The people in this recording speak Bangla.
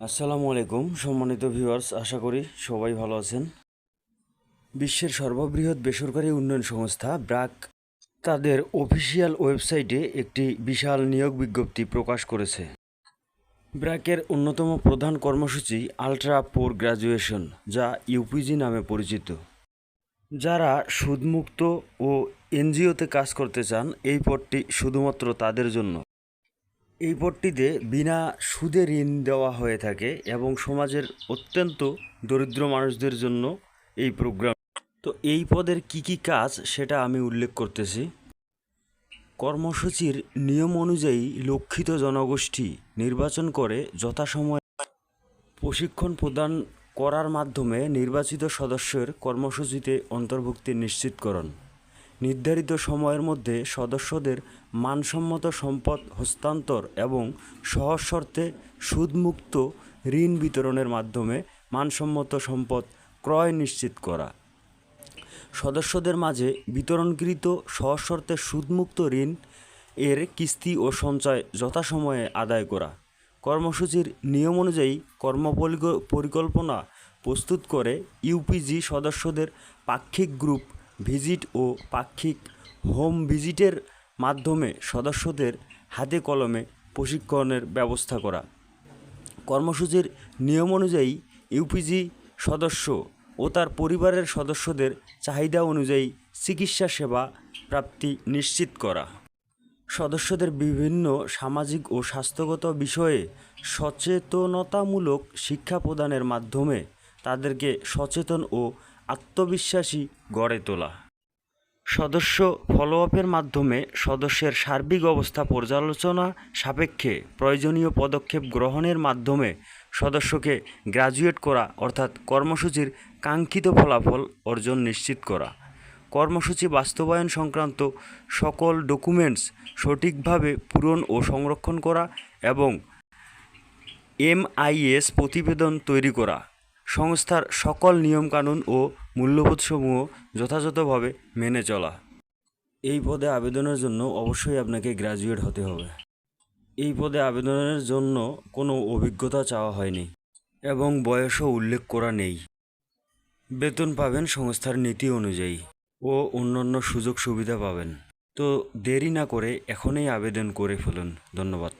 আসসালামু আলাইকুম, সম্মানিত ভিউয়ার্স, আশা করি সবাই ভালো আছেন। বিশ্বের সর্ববৃহৎ বেসরকারি উন্নয়ন সংস্থা ব্রাক তাদের অফিসিয়াল ওয়েবসাইটে একটি বিশাল নিয়োগ বিজ্ঞপ্তি প্রকাশ করেছে। ব্র্যাকের অন্যতম প্রধান কর্মসূচি আলট্রা পোর গ্র্যাজুয়েশন যা ইউপিজি নামে পরিচিত। যারা সুদমুক্ত ও এনজিওতে কাজ করতে চান, এই পদটি শুধুমাত্র তাদের জন্য। এই পদটিতে বিনা সুদে ঋণ দেওয়া হয়ে থাকে এবং সমাজের অত্যন্ত দরিদ্র মানুষদের জন্য এই প্রোগ্রাম। তো এই পদের কি কি কাজ সেটা আমি উল্লেখ করতেছি। কর্মসূচির নিয়ম অনুযায়ী লক্ষিত জনগোষ্ঠী নির্বাচন করে যথাসময়ে প্রশিক্ষণ প্রদান করার মাধ্যমে নির্বাচিত সদস্যের কর্মসূচিতে অন্তর্ভুক্তি নিশ্চিতকরণ। নির্ধারিত সময়ের মধ্যে সদস্যদের মানসম্মত সম্পদ হস্তান্তর এবং সহজ শর্তে সুদমুক্ত ঋণ বিতরণের মাধ্যমে মানসম্মত সম্পদ ক্রয় নিশ্চিত করা। সদস্যদের মাঝে বিতরণকৃত সহজ শর্তে সুদমুক্ত ঋণ এর কিস্তি ও সঞ্চয় যথাসময়ে আদায় করা। কর্মসূচির নিয়ম অনুযায়ী কর্মপরিক- পরিকল্পনা প্রস্তুত করে ইউপিজি সদস্যদের পাক্ষিক গ্রুপ ভিজিট ও পাক্ষিক হোম ভিজিটের মাধ্যমে সদস্যদের হাতে কলমে প্রশিক্ষণের ব্যবস্থা করা। কর্মসূচির নিয়ম অনুযায়ী ইউপিজি সদস্য ও তার পরিবারের সদস্যদের চাহিদা অনুযায়ী চিকিৎসা সেবা প্রাপ্তি নিশ্চিত করা। সদস্যদের বিভিন্ন সামাজিক ও স্বাস্থ্যগত বিষয়ে সচেতনতামূলক শিক্ষা প্রদানের মাধ্যমে তাদেরকে সচেতন ও আত্মবিশ্বাসী গড়ে তোলা। সদস্য ফলো আপের মাধ্যমে সদস্যের সার্বিক অবস্থা পর্যালোচনা সাপেক্ষে প্রয়োজনীয় পদক্ষেপ গ্রহণের মাধ্যমে সদস্যকে গ্র্যাজুয়েট করা অর্থাৎ কর্মসূচির কাঙ্ক্ষিত ফলাফল অর্জন নিশ্চিত করা। কর্মসূচি বাস্তবায়ন সংক্রান্ত সকল ডকুমেন্টস সঠিকভাবে পূরণ ও সংরক্ষণ করা এবং এমআইএস প্রতিবেদন তৈরি করা। সংস্থার সকল নিয়মকানুন ও মূল্যবোধসমূহ যথাযথভাবে মেনে চলা। এই পদে আবেদনের জন্য অবশ্যই আপনাকে গ্র্যাজুয়েট হতে হবে। এই পদে আবেদনের জন্য কোনো অভিজ্ঞতা চাওয়া হয়নি এবং বয়সও উল্লেখ করা নেই। বেতন পাবেন সংস্থার নীতি অনুযায়ী ও অন্যান্য সুযোগ সুবিধা পাবেন। তো দেরি না করে এখনই আবেদন করে ফেলুন। ধন্যবাদ।